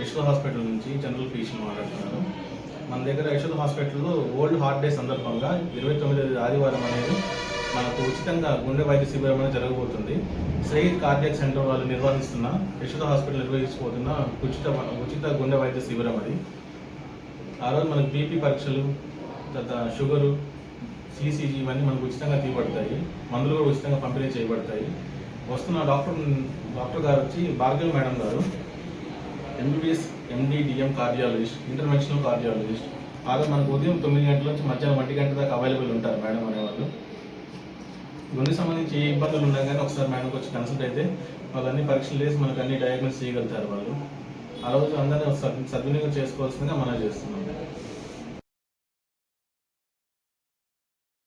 Yashoda hospital నుంచి general physician మాట్లాడుతున్నారు. మన దగ్గర యశోద హాస్పిటల్లో ఓల్డ్ హార్ట్ డే సందర్భంగా ఇరవై తొమ్మిది ఆదివారం అనేది మనకు ఉచితంగా గుండె వైద్య శిబిరం అనేది జరగబోతుంది. సయీద్ కార్డియాక్ సెంటర్ వాళ్ళు నిర్వహిస్తున్న యశోద హాస్పిటల్ నిర్వహించబోతున్న ఉచిత ఉచిత గుండె వైద్య శిబిరం అది. ఆ రోజు మనకు బీపీ పరీక్షలు తర్వాత షుగరు సీసీజీ ఇవన్నీ మనకు ఉచితంగా తీయబడతాయి. మందులు కూడా ఉచితంగా పంపిణీ చేయబడతాయి. వస్తున్న డాక్టర్ డాక్టర్ గారు వచ్చి భార్గవి మేడం గారు MBBS MD DM cardiologist interventional cardiologist వాళ్ళు మనకు ఉదయం తొమ్మిది గంటల నుంచి మధ్యాహ్నం ఒంటి గంట దాకా అవైలబుల్ ఉంటారు మేడం అనేవాళ్ళు. గుండె సంబంధించి ఏ ఇబ్బందులు ఉన్నా కానీ ఒకసారి మేడంకి వచ్చి కన్సల్ట్ అయితే వాళ్ళు అన్ని పరీక్షలు చేసి మనకు అన్ని డయాగ్నోస్ చేయగలుగుతారు వాళ్ళు. ఆ రోజు అందరినీ సద్వినియోగం చేసుకోవాల్సిందిగా మనం చేస్తున్నాం.